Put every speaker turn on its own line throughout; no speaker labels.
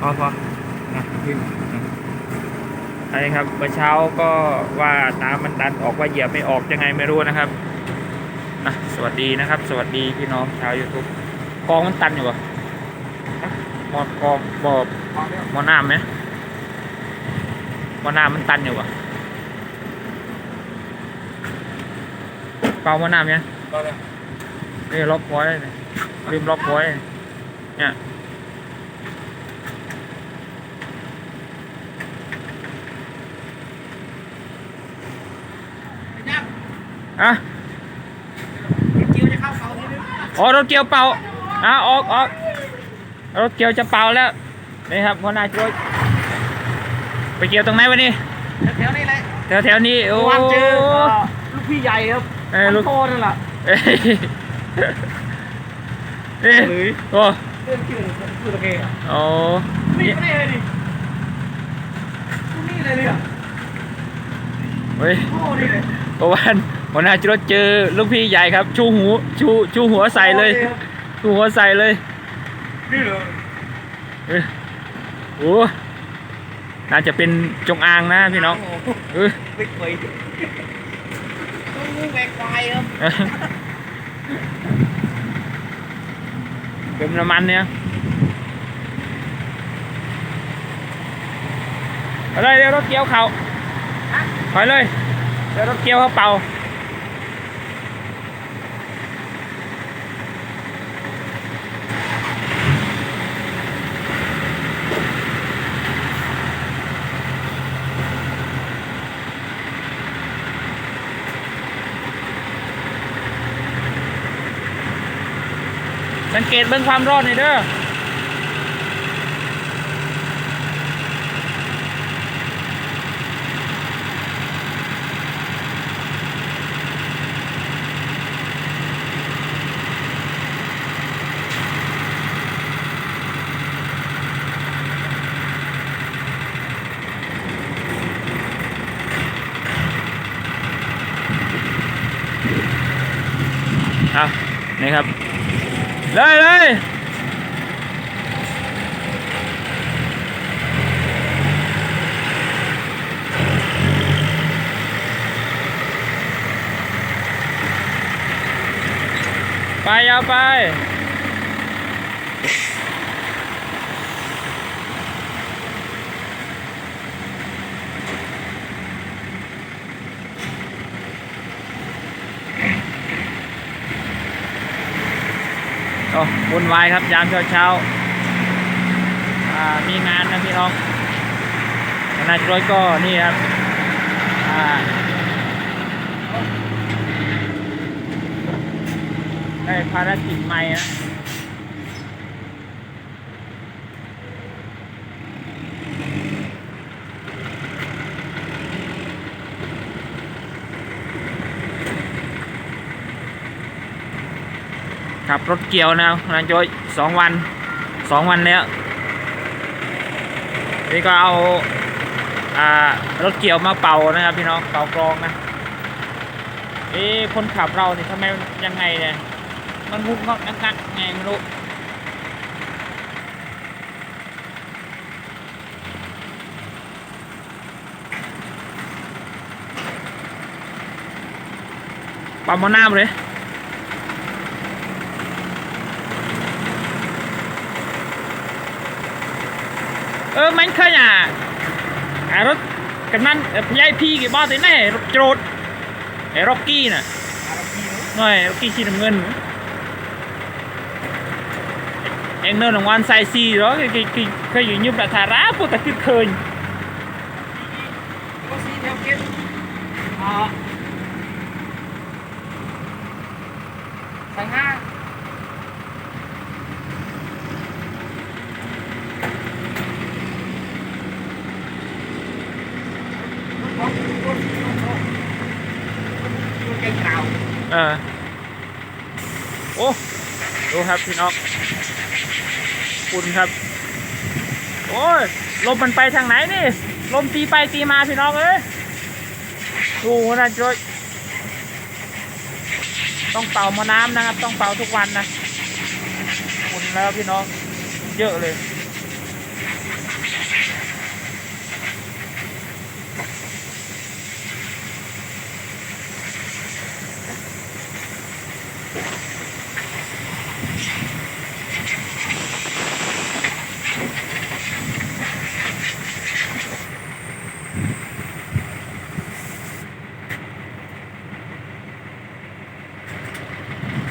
พอพออะขึ้น
ใช่ครับเมื่อเช้าก็ว่าน้ำมันดันออกว่าเหยียบไม่ออกยังไงไม่รู้นะครับอะสวัสดีนะครับ สวัสดีพี่น้องชาวยูทูบกองมันตันอยู่ปะมอกองบอบ
พอแล้ว
มอน้ำไหมมอน้ำมันตันอยู่ปะเปล่ามอน้ำเนี่ย
พอแล้ว
นี่ล็อกไว้เนี่ยริมล็อกไว้เนี่ยอะ
เกี่ย วจะเข้าเขาทีนึง
อ๋อรถเกียวเป่าอะออกออกรถเกียวจะเป่าแล้วนี่ครับหัวหน้าช่วยไปเกี่ยวตรงไหนวะนี่
แถวๆนี้เลย
แถวแถวๆนี้โอ้
วันเจอเอ่อลูกพี่ใหญ่ครับ
เอ้ยลูก
โตนั่นแหละ
เอ้ยเอ้ย
หรือ
โอ้
เรื่องที่ผมพูดโอเคอะ
โอ้
นี่ไม่ได้เลยดินี่เลยเนี่ย
เฮ้ย
โอ้นี่เลย
เมื่อวาน หัวหน้าจุดเจอลูกพี่ใหญ่ครับ ชูหูชูชูหัวใส่เลย ชูหัวใส่เลย
นี่เลย
เอ้ยโอ้น่าจะเป็นจงอางนะพี่น้อง
โโห
เออ
ไม่เคยต้องงูแหวกควายครับ
เติมน้ำมันเนี่ยไปเลยเดี๋ยวรถเกี่ยวเขาถอยเลยเดี๋ยวรถเกี่ยวเขาเป่า เกตเบื้งความร้อนหน่อยเด้อเอานี่ครับ เลยเลยไปยาวไป โอ้ วุ่นวายครับยามเช้าเช้ามีงานนะพี่น้องนายร้อยก็นี่ครับได้ภารกิจใหม่นะ ขับรถเกี่ยวนะคณะร้อยสองวันสองวันแล้วนี่ก็เอาอ่ารถเกี่ยวมาเป่านะครับพี่น้องเป่ากรองนะเอ๊คนขับเราเนี่ยทำไมยังไงเนี่ยมันงุกงอกงักงักไงไม่รู้ปั๊มหน้ามเลย ออมันเคยอะอ่ารถกันนั่นพยายพี่กี่บ้าตัวไหนรถโจดไอ้ร็อกกี้น่ะหน่อยร็อกกี้สีน้ำเงินเอ็งเนินของวันไซซีเหรอคือคือเคยอยู่ยุบแต่ทาราปุ๊บแต่คือเคย
ก็สีแถวเก็ตอ่าใส่ห้า เอ
อโอ้ดูครับพี่น้องคุณครับ โอ้ยลมมันไปทางไหนนี่ ลมตีไปตีมาพี่น้องเอ้ยดูนะจอยต้องเป่ามาน้ำนะครับ ต้องเป่าทุกวันนะคุณแล้วพี่น้อง เยอะเลย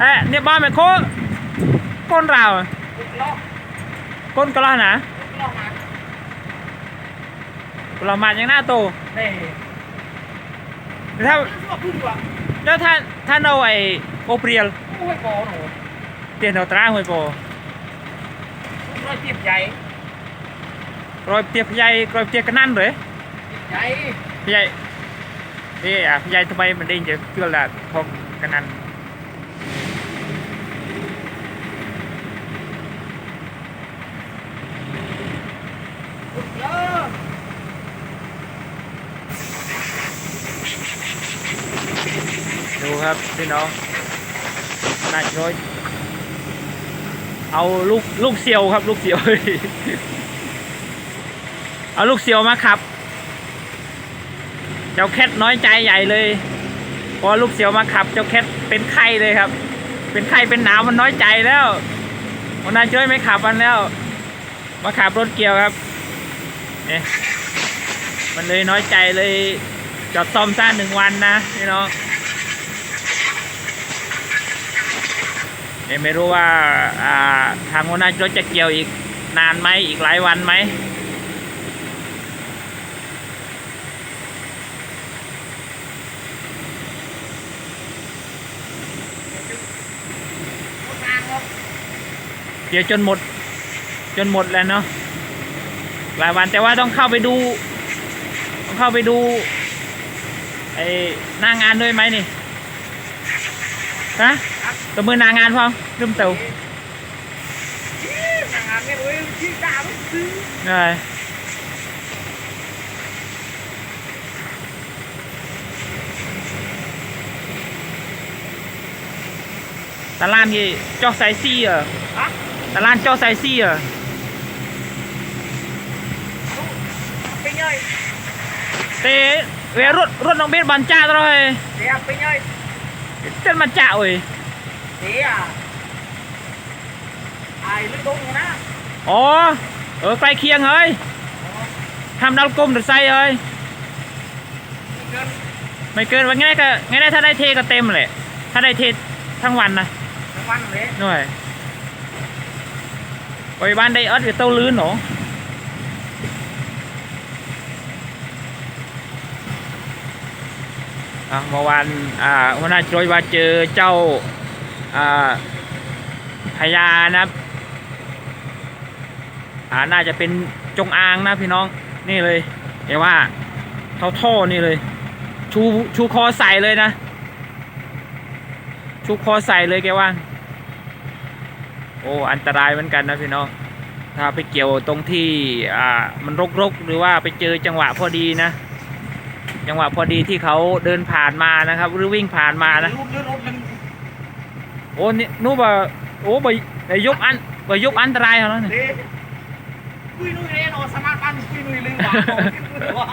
เอ้ยเนี่ยบ้านแม่โคก้นเราว
กุกล้อ
ก้นกะลานะ
กุกล้อมา
เรามาอย่างหน้าโต
เน่
ถ้า
ชอบพึ่งว่ะ
แล้วถ้าถ้าเราไอโอเปรียล
โอ้ยบอหนู
เปลี่ยนเราตราหวยโป
ร้อยจีบใหญ่
รอยเตียบใหญ่รอยเตียบกันนั่นเลย
ใหญ่
ใหญ่เอ๊ะอะใหญ่ทำไมมันได้เยอะเกินละพอกันนั่น
กุกล้อ
ดู ครับพี่น้องน่าช่วยเอาลูกลูกเสียวครับ ลูกเสียว เอาลูกเสียวมาขับ เจ้าแคทน้อยใจใหญ่เลย พอลูกเสียวมาขับ เจ้าแคทเป็นไข้เลยครับ เป็นไข้เป็นหนาวมันน้อยใจแล้ววันนั้นช่วยไม่ขับมันแล้ว มาขับรถเกี่ยวครับเนี่ยมันเลยน้อยใจเลยจอดซ่อมซ่าหนึ่งวันนะพี่น้อง เนี่ยไม่รู้ว่าทางหัวหน้ารถจะเกี่ยวอีกนานไหมอีกหลายวันไหมเดี๋ยวจนหมด จนหมดแล้วเนาะหลายวันแต่ว่าต้องเข้าไปดูต้องเข้าไปดูไอ้หน้างานด้วยไหมนี่ ฮะตัวมือหนางานพร้อมลืมเต่า
ทางงานไม่รู้ชื่อดาวซื้อ
ได้ตลาดที่จอกไซซี่เหรอ
ฮะ
ตลาดจอกไซซี่เหรอ
เป็นไง
เตะเวรถรถน้องเบสบันจ้าตลอดเลย
เดี๋ยวเป็นไง
เต้นบันจ้าเว้ย
เดี๋ยวไอ้ลึกตรงนะ
อ๋อ เออใกล้เคียงเฮ้ยทำดาวกลมหรือไซเฮ้ย
เกิน
ไม่เกินวันง่าน
ว่า
นได้เออดกับเต้าลื้นหรออะเมื่อวานอ่าหัวหน้าโจยว่าเจอเจ้าอ่าพญานะครับอ่าน่าจะเป็นจงอางนะพี่น้องนี่เลยเห็นว่าเท่าท่อนี่เลย ชูชูคอใส่เลยนะ ชูคอใส่เลยแกว่า โอ้อันตรายเหมือนกันนะพี่น้องถ้าไปเกี่ยวตรงที่อ่ามันรกๆ หรือว่าไปเจอจังหวะพอดีนะ จังหวะพอดีที่เขาเดินผ่านมานะครับ หรือวิ่งผ่านมานะ
รุ่นเรือรถนึง
โอ้นี่นู้บ่าโอ้ไปไปยกอันไปยกอันตรายเขาแล้วเนี่ย
เด้คุยนุ่ยเรนอสมาร์ทบันคุยนุ่ยลืมว่า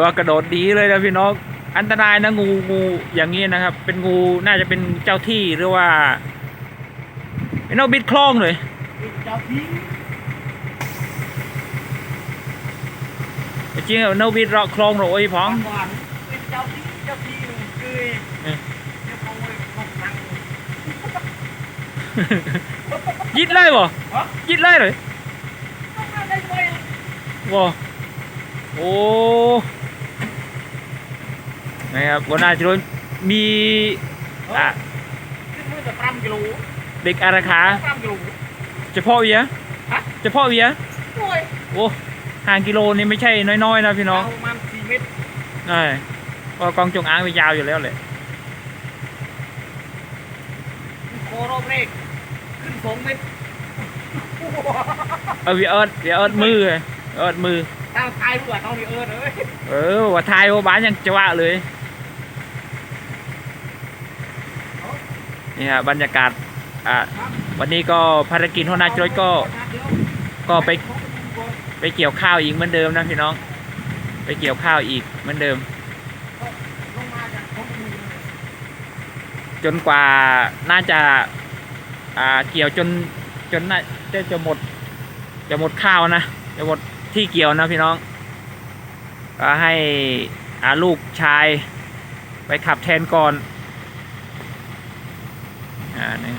ว่ากระโดดดีเลยนะพี่น้องอันตรายนะงูงูอย่างนี้นะครับ เป็นงูน่าจะเป็นเจ้าที่หรือว่าไอ้นกบิดคลองเลย
เจ้าพิง
จริงๆนกบิดเราะคลองเราโอ้ยพ้อง
หวานเป็นเจ้าพิงเจ้าพิงคือ
เอ๊ะ
เจ้าของเลยของนัง
ยิดเลยบ่
ฮะ
ยิดเลยเลย
ต้องมาได้ด้วย
ว้าโอ้นะครับวันน่าจะโดนมีอะ
ขึ้นมือแต่ปรำกิโล
เด็กอาราขา
ปรำกิโล
เฉพาะเวีย
ฮะ
เฉพาะเวีย
โอ้ย
โอ้ ห่างกิโลนี่ไม่ใช่น้อยๆนะพี่น้อง
ประมาณสี่เมตร
ใช่เพราะกองจงอางมันยาวอยู่แล้วเลย
โคโรเบรกขึ้นสองเมตร
เออวีเอิร์ดวีเอิร์ดมือเลยเอิร์ดมือ
ทางไทยรู้ว่าต้องมีเอิร์ดเลย
เออว่าไทยว่าบ้านยังจะว่าเลยนี่ฮะบรรยากาศอ่าวันนี้ก็ภารกิจหัวหน้าจรยก็ก็ไป ไปเกี่ยวข้าวอีกเหมือนเดิมนะพี่น้อง ไปเกี่ยวข้าวอีกเหมือนเดิม
จ
นกว่าน่าจะอ่าเกี่ยวจนจนน่าจะจะหมด จะหมดข้าวนะจะหมดที่เกี่ยวนะพี่น้องก็ให้อาลูกชายไปขับแทนก่อนอ่านี่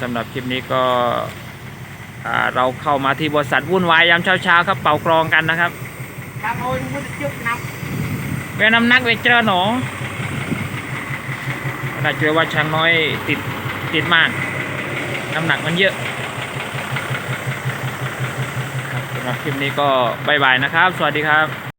สำหรับคลิปนี้ก็ เราเข้ามาที่บริษัทวุ่นวายยามเช้าๆครับเป่ากรองกันนะครับ
ทางโอ้ยมันจะจึกนับ
เวน้ำนักเวเจอหนอน่าเจอว่าช้างน้อยติดติดมากน้ำหนักมันเยอะครับสำหรับคลิปนี้ก็บายบายนะครับ สวัสดีครับ